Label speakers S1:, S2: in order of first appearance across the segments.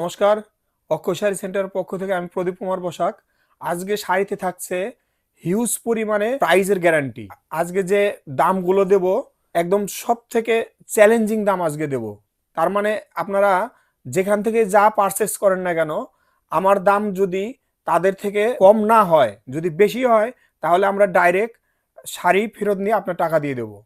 S1: নমস্কার, অক্ষয় শাড়ি সেন্টারের পক্ষ থেকে আমি প্রদীপ কুমার বসাক। আজকে শাড়িতে থাকছে হিউজ পরিমাণে প্রাইজের গ্যারান্টি আজকে যে দামগুলো দেব, একদম সব থেকে চ্যালেঞ্জিং দাম আজকে দেব। তার মানে আপনারা যেখান থেকে যা পারচেস করেন না কেন, আমার দাম যদি তাদের থেকে কম না হয়, যদি বেশি হয়, তাহলে আমরা ডাইরেক্ট শাড়ি ফেরত নিয়ে আপনার টাকা দিয়ে দেবো।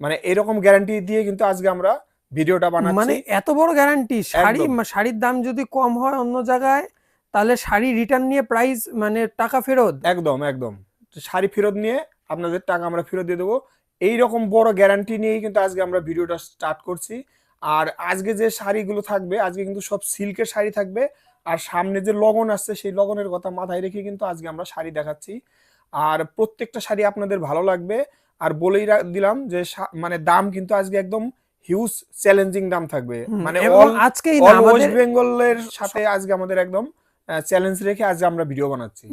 S1: মানে এরকম গ্যারান্টি দিয়ে কিন্তু আজকে আমরা ভিডিওটা বানাচ্ছি।
S2: মানে এত বড় গ্যারান্টি শাড়ি শাড়ির দাম যদি কম হয় অন্য জায়গায় তাহলে শাড়ি রিটার্ন নিয়ে প্রাইস মানে টাকা ফেরত।
S1: একদম একদম। শাড়ি ফেরত নিয়ে আপনাদের টাকা আমরা ফেরত দিয়ে দেবো। এই রকম বড় গ্যারান্টি নিয়েই কিন্তু আজকে আমরা ভিডিওটা স্টার্ট করছি। আর আজকে যে শাড়িগুলো থাকবে আজকে কিন্তু সব সিল্কের শাড়ি থাকবে। আর সামনে যে লগন আসছে সেই লগনের কথা মাথায় রেখে কিন্তু আজকে আমরা শাড়ি দেখাচ্ছি। আর প্রত্যেকটা শাড়ি আপনাদের ভালো লাগবে। আর বলেই দিলাম যে মানে দাম কিন্তু আজকে একদম হিউজ চ্যালেঞ্জিং দাম থাকবে। মানে
S2: আজকে
S1: ওয়েস্ট বেঙ্গলের সাথে আজকে আমাদের একদম চ্যালেঞ্জ রেখে আজ আমরা ভিডিও বানাচ্ছি।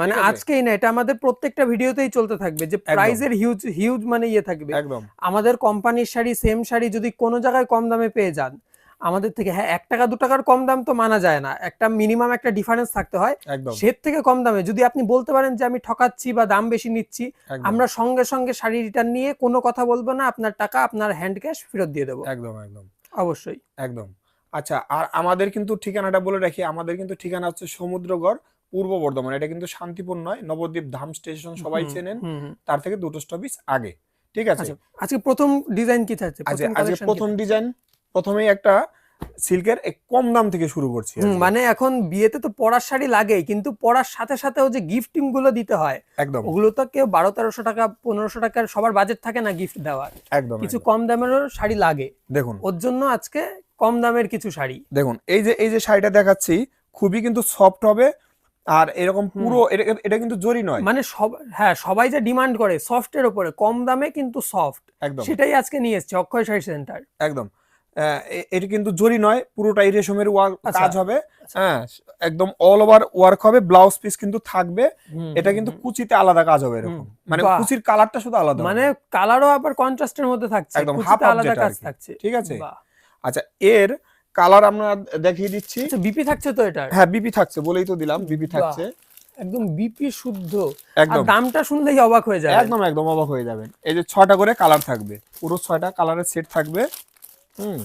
S2: মানে আজকেই না এটা আমাদের প্রত্যেকটা ভিডিওতেই চলতে থাকবে যে প্রাইজের হিউজ হিউজ মানে ইয়ে থাকবে।
S1: একদম।
S2: আমাদের কোম্পানির শাড়ি সেম শাড়ি যদি কোনো জায়গায় কম দামে পেয়ে যান আমাদের থেকে হ্যাঁ এক টাকা দু টাকার কম দাম তো মানা যায় না। একটা মিনিমাম একটা ডিফারেন্স থাকতে হয়।
S1: একদম।
S2: সে থেকে কম দামে। যদি আপনি বলতে পারেন যে আমি ঠকাচ্ছি বা দাম বেশি নিচ্ছি আমরা সঙ্গে সঙ্গে শাড়ি রিটার্ন নিয়ে কোনো কথা বলব না আপনার টাকা আপনার হ্যান্ড ক্যাশ ফেরত দিয়ে দেবো।
S1: একদম একদম।
S2: অবশ্যই।
S1: একদম। আচ্ছা আর আমাদের কিন্তু ঠিকানাটা বলে রাখি আমাদের কিন্তু ঠিকানা হচ্ছে সমুদ্রগড় পূর্ব বর্ধমান। এটা কিন্তু শান্তিপুর নয় নবদ্বীপ ধাম স্টেশন সবাই চেনেন। তার থেকে দুটো স্টপিস আগে। ঠিক আছে?
S2: আচ্ছা আজকে প্রথম ডিজাইন কি থাকছে?
S1: আজকে
S2: প্রথম
S1: আজকে
S2: collection কি
S1: প্রথম একটা সিল্কের কম দাম থেকে শুরু করছি
S2: মানে এখন বিয়েতে তো পরার শাড়ি লাগেই কিন্তু পরার সাথে সাথেও যে গিফটিংগুলো দিতে হয়
S1: একদম।
S2: ওগুলো তো কেউ বারো তেরোশো টাকা পনেরোশো টাকার সবার বাজেট থাকে না গিফট দেওয়ার।
S1: একদম
S2: কিছু কম দামেরও শাড়ি লাগে।
S1: দেখুন।
S2: ওর জন্য আজকে কম দামের কিছু শাড়ি।
S1: দেখুন এই যে এই যে শাড়িটা দেখাচ্ছি খুবই কিন্তু সফট হবে আর এরকম পুরো এটা কিন্তু জরি নয়।
S2: মানে সব হ্যাঁ সবাই যে ডিমান্ড করে সফটের ওপরে কম দামে কিন্তু সফট
S1: একদম।
S2: সেটাই আজকে নিয়ে এসছে অক্ষয় শাড়ি সেন্টার
S1: একদম। এটা কিন্তু জরি নয় পুরোটাই রেশমের
S2: আচ্ছা।
S1: কাজ হবে। হ্যাঁ একদম অল ওভার ওয়ার্ক হবে ব্লাউজ পিস কিন্তু থাকবে। এটা কিন্তু কুচিতে আলাদা কাজ হবে এরকম। মানে কুচির কালারটা শুধু আলাদা।
S2: মানে কালারও আবার কন্ট্রাস্টের মধ্যে থাকছে
S1: একদম half
S2: আলাদা কাজ থাকছে।
S1: ঠিক আছে? আচ্ছা এর কালার আমরা দেখিয়ে দিচ্ছি।
S2: আচ্ছা বিপি থাকছে তো এটা
S1: হ্যাঁ বিপি থাকছে বলেই তো দিলাম বিপি থাকছে।
S2: একদম বিপি শুদ্ধ। আর
S1: একদম।
S2: দামটা শুনলেই অবাক হয়ে যায়
S1: একদম একদম অবাক হয়ে যাবেন। এই যে ছয়টা করে কালার থাকবে পুরো ছয়টা কালারের সেট থাকবে। হুম।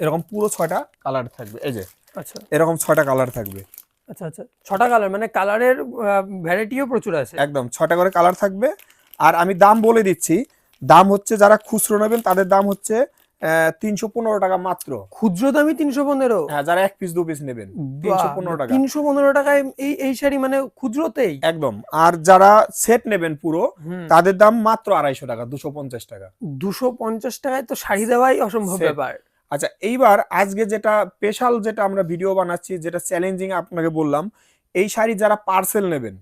S1: এরকম পুরো ছয়টা কালার থাকবে এই যে।
S2: আচ্ছা।
S1: এরকম ছয়টা কালার থাকবে।
S2: আচ্ছা আচ্ছা। ছটা কালার মানে কালারের ভ্যারাইটিও প্রচুর আছে।
S1: একদম ছটা করে কালার থাকবে। আর আমি দাম বলে দিচ্ছি দাম হচ্ছে যারা খুচরো নেবেন তাদের দাম হচ্ছে তিনশো পনেরো টাকা মাত্র।
S2: খুচরো দামি তিনশো পনেরো?
S1: হ্যাঁ যারা এক পিস দু পিস নেবেন। তিনশো পনেরো টাকা।
S2: তিনশো পনেরো টাকায় এই এই শাড়ি মানে খুচরোতেই
S1: একদম। আর যারা সেট নেবেন পুরো তাদের দাম মাত্র আড়াইশো টাকা দুশো পঞ্চাশ টাকা।
S2: দুশো পঞ্চাশ টাকায় তো শাড়ি দেওয়াই অসম্ভব ব্যাপার।
S1: আচ্ছা এইবার আজকে যেটা স্পেশাল যেটা আমরা ভিডিও বানাচ্ছি যেটা চ্যালেঞ্জিং আপনাকে বললাম এই শাড়ি যারা পার্সেল নেবেন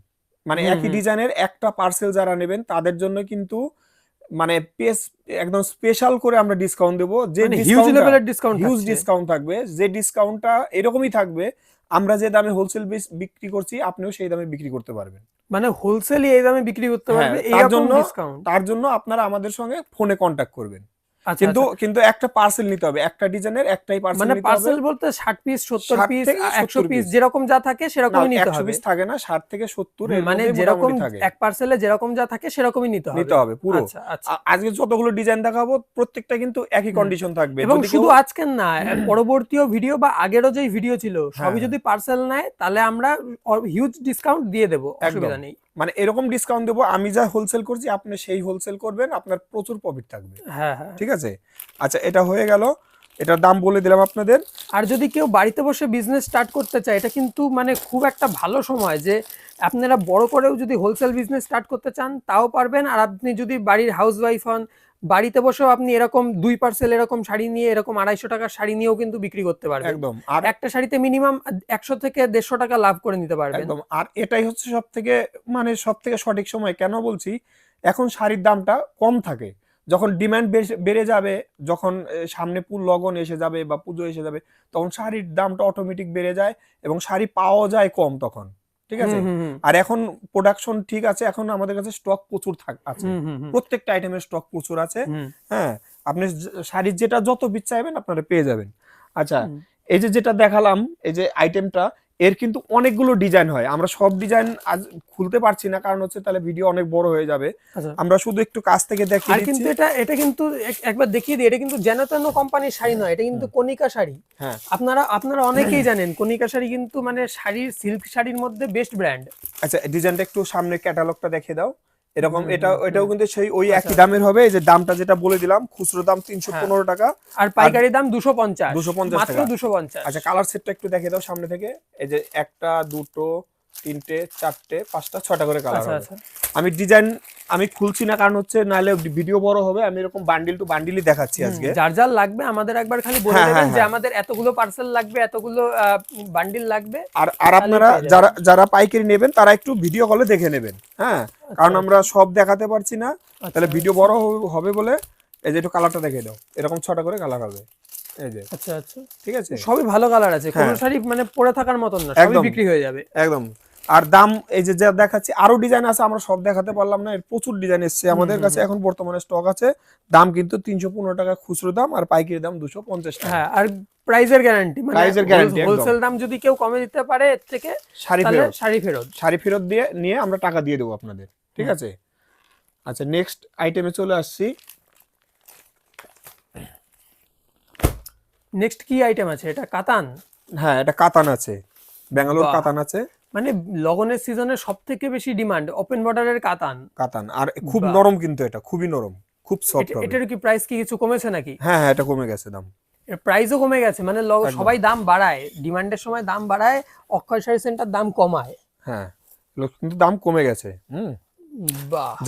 S1: মানে একই ডিজাইনের একটা পার্সেল যারা নেবেন তাদের জন্য কিন্তু মানে একদম স্পেশাল করে আমরা ডিসকাউন্ট দেবো। যে
S2: হিউজ লেভেলের ডিসকাউন্ট
S1: হিউজ ডিসকাউন্ট থাকবে। যে ডিসকাউন্টটা এরকমই থাকবে আমরা যে দামে হোলসেল বিক্রি করছি আপনিও সেই দামে বিক্রি করতে পারবেন।
S2: মানে হোলসেলই এই দামে বিক্রি করতে
S1: হ্যাঁ,
S2: পারবে
S1: তার জন্য
S2: ডিসকাউন্ট
S1: তার জন্য আপনারা আমাদের সঙ্গে ফোনে কন্ট্যাক্ট করবেন। কিন্তু
S2: কিন্তু
S1: কিন্তু একটা পার্সেল নিতে হবে একটা ডিজাইনের একটাই পার্সেল
S2: মানে পার্সেল বলতে ষাট পিস সত্তর
S1: 60
S2: পিস
S1: থেকে
S2: একশো
S1: 70
S2: পিস যেরকম যা থাকে সেরকমই নিতে হবে।
S1: পিস থাকে না ষাট থেকে সত্তর
S2: হুম, মানে যেরকম এক পার্সেলে যেরকম যা থাকে সেরকমই নিতে হবে।
S1: নিতে হবে পুরো।
S2: আচ্ছা আচ্ছা।
S1: আজকে যতগুলো ডিজাইন দেখাবো প্রত্যেকটা কিন্তু একই কন্ডিশন থাকবে।
S2: এবং শুধু আজকের না পরবর্তীও ভিডিও বা আগেরও যে ভিডিও ছিল সবই
S1: হ্যাঁ।
S2: যদি পার্সেল নেয় তাহলে আমরা হিউজ ডিসকাউন্ট দিয়ে দেবো অসুবিধা নেই।
S1: মানে এরকম ডিসকাউন্ট দেবো আমি যা হোলসেল করছি আপনি সেই হোলসেল করবেন আপনার প্রচুর প্রফিট থাকবে।
S2: হ্যাঁ হ্যাঁ।
S1: ঠিক আছে? আচ্ছা এটা হয়ে গেল। এটার দাম বলে দিলাম আপনাদের।
S2: আর যদি কেউ বাড়িতে বসে বিজনেস স্টার্ট করতে চায় এটা কিন্তু মানে খুব একটা ভালো সময় যে আপনারা বড় করেও যদি হোলসেল বিজনেস স্টার্ট করতে চান তাও পারবেন। আর আপনি যদি বাড়ির হাউস ওয়াইফ হন বাড়িতে বসেও আপনি এরকম দুই পার্সেল এরকম শাড়ি নিয়ে এরকম আড়াইশো টাকার শাড়ি নিয়েও কিন্তু বিক্রি করতে পারবেন।
S1: একদম। আর
S2: একটা শাড়িতে মিনিমাম একশো থেকে দেড়শো টাকা লাভ করে নিতে পারবেন।
S1: একদম। আর এটাই হচ্ছে সব থেকে মানে সব থেকে সঠিক সময়। কেন বলছি? এখন শাড়ির দামটা কম থাকে। যখন ডিমান্ড বেড়ে যাবে যখন সামনে পুর লগন এসে যাবে বা পুজো এসে যাবে তখন শাড়ির দামটা অটোমেটিক বেড়ে যায় এবং শাড়ি পাওয়া যায় কম তখন। ঠিক আছে? আর এখন প্রোডাকশন ঠিক আছে এখন আমাদের কাছে স্টক প্রচুর থাক আছে। প্রত্যেকটা আইটেমের স্টক প্রচুর আছে। হ্যাঁ আপনি শাড়ির যেটা যত বিচ চাইবেন আপনারা পেয়ে যাবেন। আচ্ছা এই যে যেটা দেখালাম এই যে আইটেমটা এর কিন্তু অনেকগুলো ডিজাইন হয়। আমরা সব ডিজাইন আজ খুলতে পারছি না কারণ হচ্ছে তাহলে ভিডিও অনেক বড় হয়ে যাবে।
S2: আচ্ছা।
S1: আমরা শুধু একটু কাছ থেকে দেখি
S2: আর কিন্তু এটা এটা কিন্তু একবার দেখিয়ে দিই এটা কিন্তু যেন তেন কোম্পানির শাড়ি নয় এটা কিন্তু কনিকা শাড়ি।
S1: হ্যাঁ।
S2: আপনারা আপনারা অনেকেই জানেন কনিকা শাড়ি কিন্তু মানে শাড়ির সিল্ক শাড়ির মধ্যে বেস্ট ব্র্যান্ড
S1: আচ্ছা ডিজাইনটা একটু সামনে ক্যাটালগটা দেখিয়ে দাও। এরকম এটা এটাও কিন্তু সেই ওই একই
S2: আচ্ছা।
S1: দামের হবে এই যে দামটা যেটা বলে দিলাম খুচরো দাম তিনশো
S2: হ্যাঁ।
S1: পনেরো টাকা
S2: আর পাইকারি দাম দুশো পঞ্চাশ
S1: 250
S2: মাত্র
S1: টাকা।
S2: দুশো পঞ্চাশ
S1: আচ্ছা কালার সেটটা একটু দেখে দাও সামনে থেকে এই যে একটা দুটো তিনটে চারটে পাঁচটা ছটা করে কালার
S2: আচ্ছা
S1: হবে।
S2: আচ্ছা।
S1: আমি ডিজাইন আমি খুলছি না কারণ হচ্ছে নাহলে ভিডিও বড় হবে আমি এরকম বান্ডিল টু বান্ডিলই দেখাচ্ছি আজকে।
S2: যার যার লাগবে আমাদের একবার খালি বলে
S1: হ্যাঁ,
S2: দেবেন
S1: হ্যাঁ,
S2: যে
S1: হ্যাঁ।
S2: আমাদের এতগুলো পার্সেল লাগবে এতগুলো বান্ডিল লাগবে
S1: আর আর আপনারা যারা যারা পাইকারি নেবেন তারা একটু ভিডিও কলে দেখে নেবেন হ্যাঁ? কারণ আমরা সব দেখাতে পারছি না তাহলে
S2: আচ্ছা,
S1: ভিডিও বড় হবে- হবে বলে এই যে একটু কালারটা দেখে দাও এরকম ছটা করে কালার হবে। এই যে।
S2: আচ্ছা আচ্ছা।
S1: ঠিক আছে?
S2: সবই ভালো কালার আছে। কোনো
S1: হ্যাঁ।
S2: শাড়ি মানে পরে থাকার মতন না সবই বিক্রি হয়ে যাবে।
S1: একদম। আর দাম এই যে যা দেখাচ্ছি আরও ডিজাইন আছে আমরা সব দেখাতে পারলাম না এর প্রচুর ডিজাইন এসছে। আমাদের কাছে এখন বর্তমানে স্টক আছে। দাম কিন্তু তিনশো পনেরো টাকা খুচরো দাম আর পাইকারি দাম দুশো পঞ্চাশ টাকা।
S2: হ্যাঁ আর প্রাইজের গ্যারান্টি মানে হোলসেল দাম যদি কেউ কমে দিতে পারে এর থেকে
S1: শাড়ি ফেরত।
S2: শাড়ি ফেরত।
S1: শাড়ি ফেরত দিয়ে নিয়ে আমরা টাকা দিয়ে দেবো আপনাদের। ঠিক আছে? আচ্ছা নেক্সট আইটেমে চলে আসছি।
S2: নেক্সট কি আইটেম আছে? এটা কাতান?
S1: হ্যাঁ এটা কাতান আছে। ব্যাঙ্গালোর কাতান আছে।
S2: মানে লগনের সিজনে সব থেকে বেশি ডিমান্ড ওপেন বর্ডারের কাতান।
S1: কাতান। আর খুব নরম কিন্তু এটা খুবই নরম খুব সফট হবে।
S2: এটার কি প্রাইস কি কিছু কমেছে নাকি?
S1: হ্যাঁ হ্যাঁ এটা কমে গেছে দাম।
S2: এর প্রাইসও কমে গেছে মানে লগ- সবাই দাম বাড়ায়। ডিমান্ডের সময় দাম বাড়ায় অক্ষয় শাড়ি সেন্টার দাম কমায়।
S1: হ্যাঁ কিন্তু দাম কমে গেছে। হুম।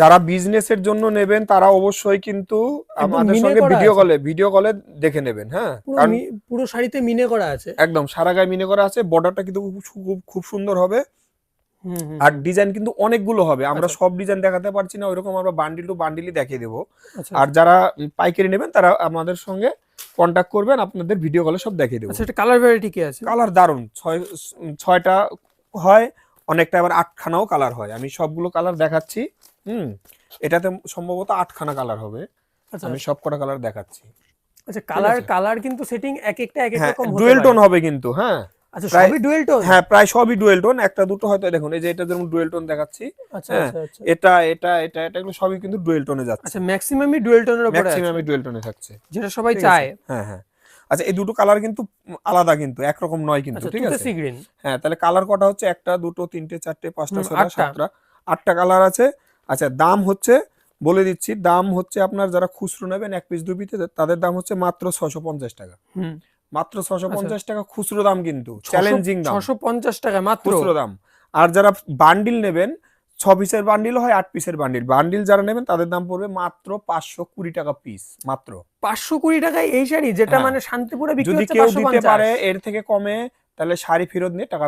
S1: যারা বিজনেসের জন্য নেবেন তারা অবশ্যই কিন্তু আমাদের সঙ্গে ভিডিও কলে ভিডিও কলে দেখে নেবেন হ্যাঁ? কারণ
S2: পুরো শাড়িতে মিনে করা আছে।
S1: একদম সারা গায়ে মিনে করা আছে বর্ডারটা কিন্তু খুব খুব সুন্দর হবে। আর ডিজাইন কিন্তু অনেকগুলো হবে। আমরা
S2: আচ্ছা।
S1: সব ডিজাইন দেখাতে পারছি না ওইরকম আমরা বান্ডিল টু বান্ডিলই দেখিয়ে দেবো।
S2: আচ্ছা।
S1: আর যারা পাইকারি নেবেন তারা আমাদের সঙ্গে কন্ট্যাক্ট করবেন আপনাদের ভিডিও কলে সব দেখিয়ে দেবো।
S2: এটা কালার ভ্যারাইটি কি আছে?
S1: কালার দারুণ। ছয় ছয়টা হয় অনেকটা আবার আটখানাও কালার হয়। আমি সবগুলো কালার দেখাচ্ছি হুম? এটাতে সম্ভবত আটখানা কালার হবে।
S2: আচ্ছা।
S1: আমি সব কটা কালার দেখাচ্ছি।
S2: আচ্ছা কালার কালার কিন্তু সেটিং এক একটা এক এক
S1: হ্যাঁ
S2: রকম
S1: ডুয়েল টোন হবে কিন্তু হ্যাঁ?
S2: আচ্ছা সবই ডুয়েল টোন
S1: হ্যাঁ প্রায় সবই ডুয়েল টোন একটা দুটো হয়তো দেখুন এই যে এটা যেমন ডুয়েল টোন দেখাচ্ছি
S2: আচ্ছা
S1: হ্যাঁ,
S2: আচ্ছা আচ্ছা।
S1: এটা এটা এটা এটা এগুলো সবই কিন্তু ডুয়েল টোনে যাচ্ছে।
S2: আচ্ছা ম্যাক্সিমামই ডুয়েল টোনের উপরে আছে।
S1: ম্যাক্সিমাম ডুয়েল টোনে থাকছে।
S2: যেটা সবাই চায়।
S1: হ্যাঁ হ্যাঁ। আচ্ছা এই দুটো কালার কিন্তু আলাদা কিন্তু একরকম নয় কিন্তু
S2: আচ্ছা
S1: ঠিক আছে? হ্যাঁ তাহলে কালার কটা হচ্ছে? একটা দুটো তিনটে চারটে পাঁচটা ছটা সাতটা। আটটা কালার আছে। আচ্ছা দাম হচ্ছে বলে দিচ্ছি দাম হচ্ছে আপনার যারা খুচরো নেবেন এক পিস দু পিসে তাদের দাম হচ্ছে মাত্র ছশো পঞ্চাশ টাকা।
S2: হুম।
S1: মাত্র ছশো
S2: আচ্ছা।
S1: পঞ্চাশ টাকা খুচরো দাম কিন্তু চ্যালেঞ্জিং দাম।
S2: ছশো পঞ্চাশ টাকা মাত্র?
S1: খুচরো দাম। আর যারা বান্ডিল নেবেন ছ পিসের বান্ডিল হয় আট পিসের বান্ডিল বান্ডিল যারা নেবেন তাদের দাম পড়বে মাত্র পাঁচশো কুড়ি টাকা পিস মাত্র।
S2: পাঁচশো কুড়ি টাকায় এই শাড়ি যেটা
S1: হ্যাঁ।
S2: মানে শান্তিপুরে
S1: যদি কেউ দিতে পারে এর থেকে কমে তাহলে শাড়ি ফেরত নিয়ে টাকা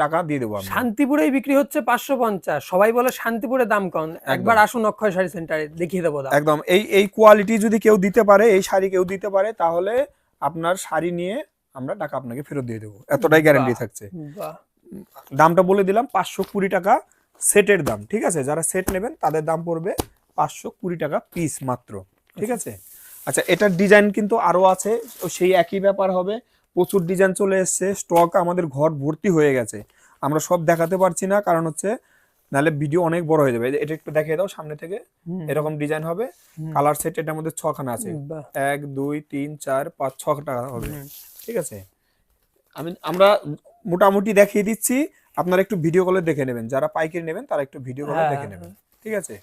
S1: টাকা দিয়ে দেবো আমি
S2: শান্তিপুরেই বিক্রি হচ্ছে পাঁচশো পঞ্চাশ। সবাই বলে শান্তিপুরে দাম কম। একবার আসুন অক্ষয় শাড়ি সেন্টারে দেখিয়ে দেবো
S1: একদম। এই এই কোয়ালিটি যদি কেউ দিতে পারে এই শাড়ি কেউ দিতে পারে তাহলে আপনার শাড়ি নিয়ে আমরা টাকা আপনাকে ফেরত দিয়ে দেবো। এতটাই গ্যারান্টি থাকছে। দামটা বলে দিলাম পাঁচশো কুড়ি টাকা। সেটের দাম ঠিক আছে? যারা সেট নেবেন তাদের দাম পড়বে পাঁচশো কুড়ি টাকা পিস মাত্র ঠিক আছে? আচ্ছা এটার ডিজাইন কিন্তু আরও আছে সেই একই ব্যাপার হবে। প্রচুর ডিজাইন চলে এসছে স্টক আমাদের ঘর ভর্তি হয়ে গেছে। আমরা সব দেখাতে পারছি না কারণ হচ্ছে নাহলে ভিডিও অনেক বড় হয়ে যাবে। এটা একটু দেখিয়ে দাও সামনে থেকে এরকম ডিজাইন হবে। কালার সেট এটার মধ্যে ছখানা আছে। এক দুই তিন চার পাঁচ ছটা হবে ঠিক আছে? আমি আমরা মোটামুটি দেখিয়ে দিচ্ছি। আপনারা একটু ভিডিও কলে দেখে নেবেন। যারা পাইকারি নেবেন তারা একটু ভিডিও কলে
S2: হ্যাঁ,
S1: দেখে নেবেন। ঠিক আছে?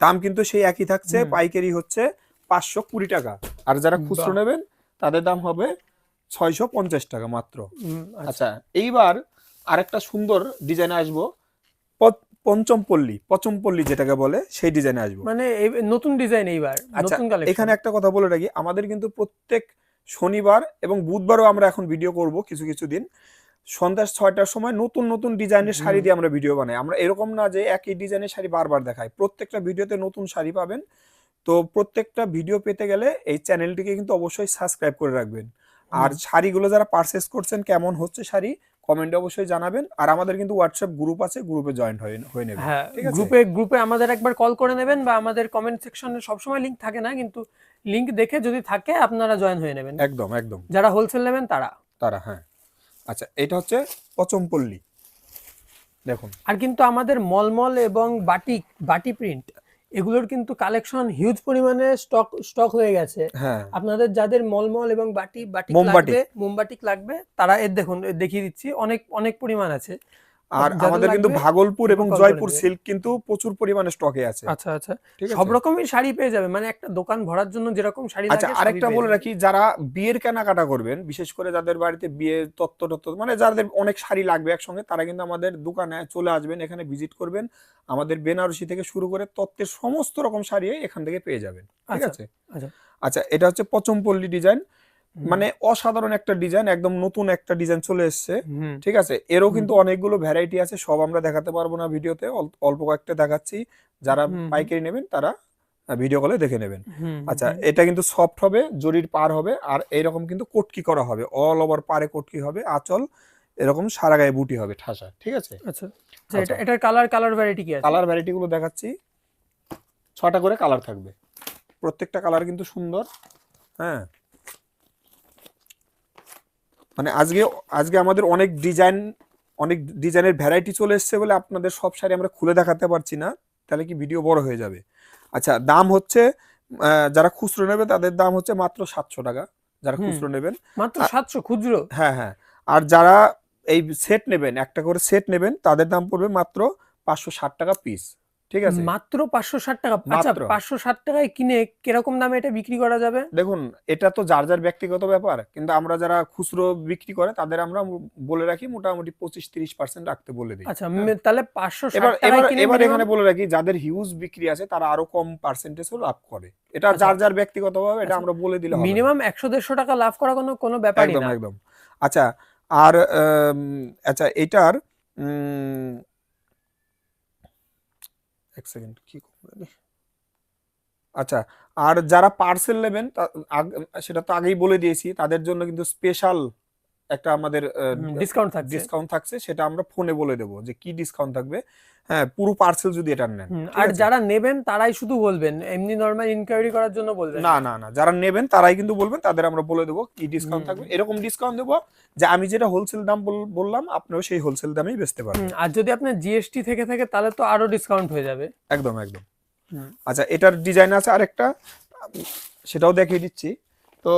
S1: দাম কিন্তু সেই একই থাকছে। পাইকারি হচ্ছে পাঁচশো কুড়ি টাকা। আর যারা খুচরো নেবেন তাদের দাম হবে ছয়শো পঞ্চাশ টাকা মাত্র।
S2: আচ্ছা।
S1: আচ্ছা এইবার আরেকটা সুন্দর ডিজাইনে আসব। প- পঞ্চমপল্লী পচমপল্লী যেটাকে বলে সেই ডিজাইনে আসব।
S2: মানে এই- নতুন ডিজাইন এইবার
S1: আচ্ছা
S2: নতুন কালেকশন
S1: এখানে একটা কথা বলে রাখি আমাদের কিন্তু প্রত্যেক শনিবার এবং বুধবারও আমরা এখন ভিডিও করব কিছু কিছু দিন। সন্ধ্যা ছয়টার সময় নতুন নতুন ডিজাইনের শাড়ি দিয়ে আমরা ভিডিও বানাই। আমরা এরকম না যে একই ডিজাইনের শাড়ি বারবার দেখাই। প্রত্যেকটা ভিডিওতে নতুন শাড়ি পাবেন। তো প্রত্যেকটা ভিডিও পেতে গেলে এই চ্যানেলটিকে কিন্তু অবশ্যই সাবস্ক্রাইব করে রাখবেন। আর শাড়িগুলো যারা পারচেস করছেন কেমন হচ্ছে শাড়ি কমেন্টে অবশ্যই জানাবেন। আর আমাদের কিন্তু হোয়াটসঅ্যাপ গ্রুপ আছে গ্রুপে জয়েন্ট হয়ে হয়ে নেবেন।
S2: হ্যাঁ
S1: ঠিক আছে?
S2: গ্রুপে গ্রুপে আমাদের একবার কল করে নেবেন বা আমাদের কমেন্ট সেকশনে সবসময় লিংক থাকে না কিন্তু লিংক দেখে যদি থাকে আপনারা জয়েন হয়ে নেবেন।
S1: একদম একদম।
S2: যারা হোলসেল নেবেন তারা।
S1: তারা হ্যাঁ। আচ্ছা এটা হচ্ছে পচমপল্লী দেখুন।
S2: আর কিন্তু আমাদের মলমল এবং বাটিক বাটি প্রিন্ট এগুলোর কিন্তু কালেকশন হিউজ পরিমাণে স্টক স্টক হয়ে গেছে।
S1: হ্যাঁ।
S2: আপনাদের যাদের মলমল এবং বাটি
S1: বাটি।
S2: লাগবে মোমবাটিক লাগবে তারা এর দেখুন দেখিয়ে দিচ্ছি অনেক অনেক পরিমাণ আছে।
S1: আর আমাদের কিন্তু ভাগলপুর এবং জয়পুর সিল্ক কিন্তু প্রচুর পরিমাণে স্টকে আছে।
S2: আচ্ছা আচ্ছা। সব রকমের শাড়ি পেয়ে যাবে। মানে একটা দোকান ভরার জন্য যেরকম শাড়ি
S1: আচ্ছা আরেকটা বলে রাখি যারা বিয়ের কেনাকাটা করবেন বিশেষ করে যাদের বাড়িতে বিয়ে তত্ত্ব টত্ত্ব মানে যাদের অনেক শাড়ি লাগবে একসঙ্গে তারা কিন্তু আমাদের দোকানে চলে আসবেন এখানে ভিজিট করবেন। আমাদের বেনারসি থেকে শুরু করে তত্ত্বের সমস্ত রকম শাড়ি এখান থেকে পেয়ে যাবেন। ঠিক
S2: আচ্ছা,
S1: আছে?
S2: আচ্ছা।
S1: আচ্ছা এটা হচ্ছে পচমপল্লী ডিজাইন মানে অসাধারণ একটা ডিজাইন একদম নতুন একটা ডিজাইন চলে এসেছে। ঠিক আছে? এরও কিন্তু অনেকগুলো ভ্যারাইটি আছে সব আমরা দেখাতে পারব না ভিডিওতে। অল- অল্প কয়েকটা দেখাচ্ছি। যারা। পাইকারি নেবেন তারা ভিডিও কলে দেখে নেবেন। আচ্ছা এটা কিন্তু সফট হবে জরির পার হবে আর এইরকম কিন্তু কোটকি করা হবে। অল ওভার পারে কোটকি হবে আচল এরকম সারা গায়ে বুটি হবে ঠাসা। ঠিক আছে?
S2: আচ্ছা। আচ্ছা, এটা
S1: আচ্ছা।
S2: এটার কালার কালার ভ্যারাইটি কি আছে?
S1: কালার ভ্যারাইটি গুলো দেখাচ্ছি। ছটা করে কালার থাকবে। প্রত্যেকটা কালার কিন্তু সুন্দর হ্যাঁ? মানে আজকে আজকে আমাদের অনেক ডিজাইন অনেক ডিজাইনের ভ্যারাইটি চলে এসেছে বলে আপনাদের সব শাড়ি আমরা খুলে দেখাতে পারছি না। তাহলে কি ভিডিও বড় হয়ে যাবে? আচ্ছা দাম হচ্ছে যারা খুচরো নেবে তাদের দাম হচ্ছে মাত্র সাতশো টাকা। যারা খুচরো নেবেন
S2: মাত্র সাতশো খুচরো?
S1: হ্যাঁ হ্যাঁ। আর যারা এই সেট নেবেন একটা করে সেট নেবেন তাদের দাম পড়বে মাত্র পাঁচশো ষাট টাকা পিস ঠিক আছে।
S2: মাত্র পাঁচশো ষাট টাকা। আচ্ছা পাঁচশো ষাট টাকায় কিনে কীরকম দামে এটা বিক্রি করা যাবে?
S1: দেখুন এটা তো যার যার ব্যক্তিগত ব্যাপার কিন্তু আমরা যারা খুচরো বিক্রি করে তাদের আমরা বলে রাখি মোটামুটি পঁচিশ তিরিশ পার্সেন্ট রাখতে বলে দিই।
S2: আচ্ছা তাহলে পাঁচশো ষাট
S1: এবার এবার এবার এখানে বলে রাখি যাদের হিউজ বিক্রি আছে তারা আরও কম পার্সেন্টেজও লাভ করে। এটা
S2: আচ্ছা।
S1: যার যার ব্যক্তিগত ভাবে এটা
S2: আচ্ছা।
S1: আমরা বলে দিলে হবে না।
S2: মিনিমাম একশো দেড়শো টাকা লাভ করা কোনো কোনো ব্যাপারই
S1: একদম একদম। আচ্ছা আর আচ্ছা এটার উম, এক সেকেন্ড কি? আচ্ছা আর যারা পার্সেল নেবেন সেটা তো আগেই বলে দিয়েছি, তাদের জন্য কিন্তু স্পেশাল একটা আমাদের
S2: ডিসকাউন্ট থাকছে।
S1: ডিসকাউন্ট থাকছে সেটা আমরা ফোনে বলে দেবো যে কি ডিসকাউন্ট থাকবে। হ্যাঁ পুরো পার্সেল যদি এটা নেন
S2: আর যারা নেবেন তারাই শুধু বলবেন এমনি নর্মাল ইনকোয়ারি করার জন্য বলবেন
S1: না না? না যারা নেবেন তারাই কিন্তু বলবেন তাদের আমরা বলে দেবো কি ডিসকাউন্ট থাকবে। এরকম ডিসকাউন্ট দেবো যে আমি যেটা হোলসেল দাম বল- বললাম আপনিও সেই হোলসেল দামেই বেচতে পারবেন।
S2: আর যদি আপনার জিএসটি থেকে থাকে তাহলে তো আরও ডিসকাউন্ট হয়ে যাবে।
S1: একদম একদম। আচ্ছা এটার ডিজাইন আছে আরেকটা সেটাও দেখিয়ে দিচ্ছি। তো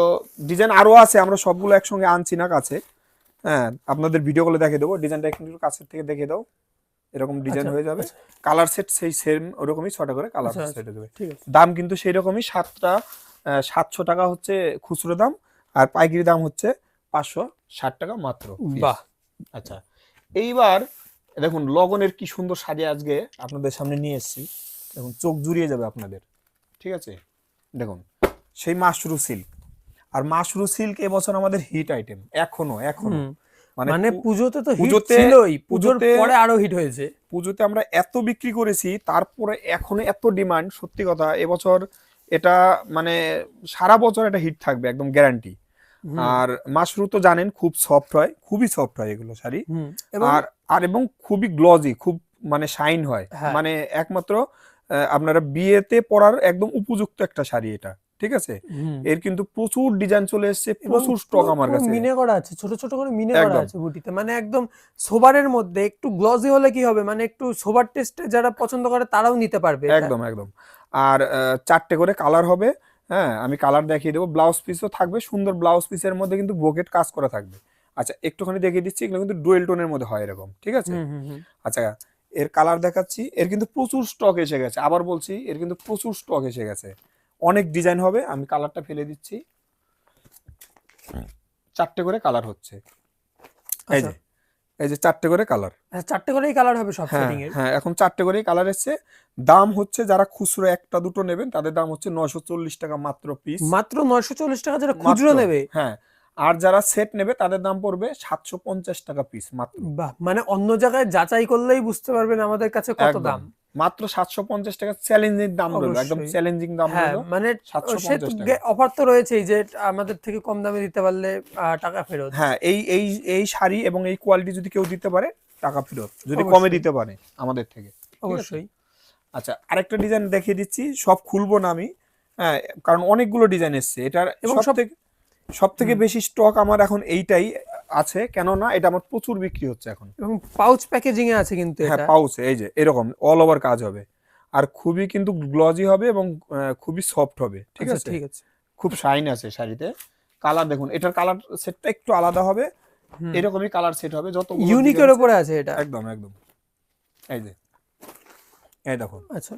S1: ডিজাইন আরও আছে আমরা সবগুলো একসঙ্গে আনছি না কাছে। হ্যাঁ আপনাদের ভিডিও কলে দেখিয়ে দেবো। ডিজাইনটা একটু কাছের থেকে দেখে দাও। এরকম ডিজাইন
S2: আচ্ছা,
S1: হয়ে যাবে।
S2: আচ্ছা,
S1: কালার সেট সেই সেম ওরকমই ছটা করে কালার
S2: আচ্ছা, আচ্ছা।
S1: সেট দেবে।
S2: ঠিক আছে।
S1: দাম কিন্তু সেই রকমই সাতটা সাতশো টাকা হচ্ছে খুচরো দাম আর পাইকারি দাম হচ্ছে পাঁচশো ষাট টাকা মাত্র।
S2: বাহ।
S1: আচ্ছা। এইবার দেখুন লগনের কি সুন্দর শাড়ি আজকে আপনাদের সামনে নিয়ে এসেছি। দেখুন চোখ জুড়িয়ে যাবে আপনাদের। ঠিক আছে? দেখুন সেই মাশরু সিল্ক আর মাশরু সিল্ক এবছর আমাদের হিট আইটেম এখনও
S2: এখনও।
S1: মানে
S2: মানে পুজোতে তো হিট
S1: পুজোতে-
S2: ছিলই পুজোর পরে আরও হিট হয়েছে।
S1: পুজোতে আমরা এত বিক্রি করেছি তারপরে এখনও এত ডিমান্ড সত্যি কথা এবছর এটা মানে সারা বছর এটা হিট থাকবে একদম গ্যারান্টি আর মাশরু তো জানেন খুব সফট হয় খুবই সফট হয় এগুলো শাড়ি। আর আর এবং খুবই গ্লজি খুব মানে শাইন হয়।
S2: হ্যাঁ।
S1: মানে একমাত্র আপনারা বিয়েতে পরার একদম উপযুক্ত একটা শাড়ি এটা। ঠিক আছে? এর কিন্তু প্রচুর ডিজাইন চলে এসেছে প্রচুর স্টক আমার কাছে।
S2: মিনে করা আছে ছোট ছোট করে মিনে করা আছে বুটিতে মানে একদম সোবারের মধ্যে একটু গ্লজি হলে কি হবে? মানে একটু সোবার টেস্টে যারা পছন্দ করে তারাও নিতে পারবে
S1: একদম একদম। আর চারটে করে কালার হবে হ্যাঁ? আমি কালার দেখিয়ে দেবো। ব্লাউজ পিসও থাকবে সুন্দর ব্লাউজ পিসের মধ্যে কিন্তু ব্রোকেট কাজ করা থাকবে। আচ্ছা একটুখানি দেখিয়ে দিচ্ছি এগুলো কিন্তু ডুয়েল টোনের মধ্যে হয় এরকম ঠিক আছে। আচ্ছা এর কালার দেখাচ্ছি এর কিন্তু প্রচুর স্টক এসে গেছে। আবার বলছি এর কিন্তু প্রচুর স্টক এসে গেছে। অনেক ডিজাইন হবে আমি কালারটা ফেলে দিচ্ছি। চারটে করে কালার হচ্ছে। এই
S2: আচ্ছা।
S1: যে এই যে চারটে করে কালার
S2: আচ্ছা, চারটে করেই কালার হবে সব
S1: হ্যাঁ
S2: সেটিং এর
S1: হ্যাঁ এখন চারটে করেই কালার এসছে। দাম হচ্ছে যারা খুচরো একটা দুটো নেবেন তাদের দাম হচ্ছে নয়শো চল্লিশ টাকা মাত্র পিস
S2: মাত্র নয়শো চল্লিশ টাকা যারা খুচরো নেবে?
S1: হ্যাঁ। আর যারা সেট নেবে তাদের দাম পড়বে সাতশো পঞ্চাশ টাকা পিস মাত্র।
S2: বাহ মানে অন্য জায়গায় যাচাই করলেই বুঝতে পারবেন আমাদের কাছে কত দাম।
S1: মাত্র সাতশো পঞ্চাশ টাকা চ্যালেঞ্জিং দাম রইল একদম চ্যালেঞ্জিং দাম
S2: হ্যাঁ
S1: রইল
S2: মানে
S1: সাতশো
S2: সে
S1: পঞ্চাশ টাকা।
S2: অফার তো রয়েছেই যে আমাদের থেকে কম দামে দিতে পারলে টাকা ফেরত।
S1: হ্যাঁ এই এই এই শাড়ি এবং এই কোয়ালিটি যদি কেউ দিতে পারে টাকা ফেরত যদি কমে দিতে পারে আমাদের থেকে।
S2: অবশ্যই।
S1: আচ্ছা আরেকটা ডিজাইন দেখিয়ে দিচ্ছি সব খুলবো না আমি হ্যাঁ কারণ অনেকগুলো ডিজাইন এসছে। এটার
S2: এবং
S1: সব
S2: সব-
S1: থেকে সব থেকে বেশি স্টক আমার এখন এইটাই আছে কেননা এটা আমার প্রচুর বিক্রি হচ্ছে এখন।
S2: এবং পাউচ প্যাকেজিং এ আছে কিন্তু
S1: হ্যাঁ পাউচে এই যে এরকম অল ওভার কাজ হবে। আর খুবই কিন্তু গ্লজি হবে এবং খুবই সফট হবে ঠিক
S2: আচ্ছা,
S1: আছে?
S2: ঠিক আছে।
S1: খুব শাইন আছে শাড়িতে। কালার দেখুন এটার কালার সেটটা একটু আলাদা হবে এরকমই কালার সেট হবে যত
S2: ইউনিকের উপরে আছে এটা।
S1: একদম একদম। এই যে এই দেখুন।
S2: আচ্ছা।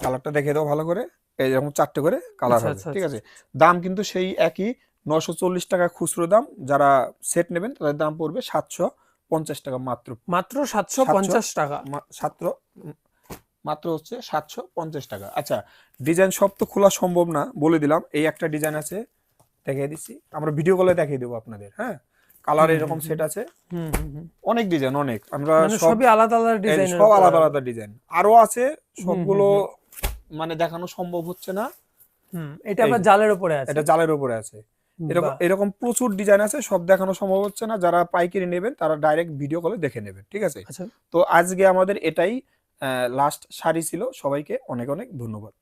S1: কালারটা দেখে দাও ভালো করে। এই যেরকম চারটে করে কালার
S2: আচ্ছা,
S1: হবে
S2: আচ্ছা,
S1: ঠিক
S2: আচ্ছা,
S1: আছে? দাম কিন্তু সেই একই। নশো চল্লিশ টাকা খুচরো দাম। যারা সেট নেবেন তাদের দাম পড়বে সাতশো পঞ্চাশ টাকা মাত্র।
S2: মাত্র সাতশো পঞ্চাশ টাকা?
S1: ছাত্র মাত্র হচ্ছে সাতশো পঞ্চাশ টাকা। আচ্ছা ডিজাইন সব তো খোলা সম্ভব না বলে দিলাম। এই একটা ডিজাইন আছে দেখিয়ে দিচ্ছি। আমরা ভিডিও কলে দেখিয়ে দেবো আপনাদের হ্যাঁ? কালার এরকম সেট আছে।
S2: হুম হুম, হুম।
S1: অনেক ডিজাইন অনেক। আমরা
S2: মানে সবই আলাদা আলাদা ডিজাইন
S1: সব আলাদা আলাদা। ডিজাইন আরও আছে সবগুলো মানে দেখানো সম্ভব হচ্ছে না।
S2: এটা আবার জালের উপরে আছে।
S1: এটা জালের উপরে আছে। এরকম এরকম প্রচুর ডিজাইন আছে সব দেখানো সম্ভব হচ্ছে না। যারা পাইকারি নেবেন তারা ডাইরেক্ট ভিডিও কলে দেখে নেবেন ঠিক আছে?
S2: আচ্ছা।
S1: তো আজকে আমাদের এটাই লাস্ট শাড়ি ছিল। সবাইকে অনেক অনেক ধন্যবাদ।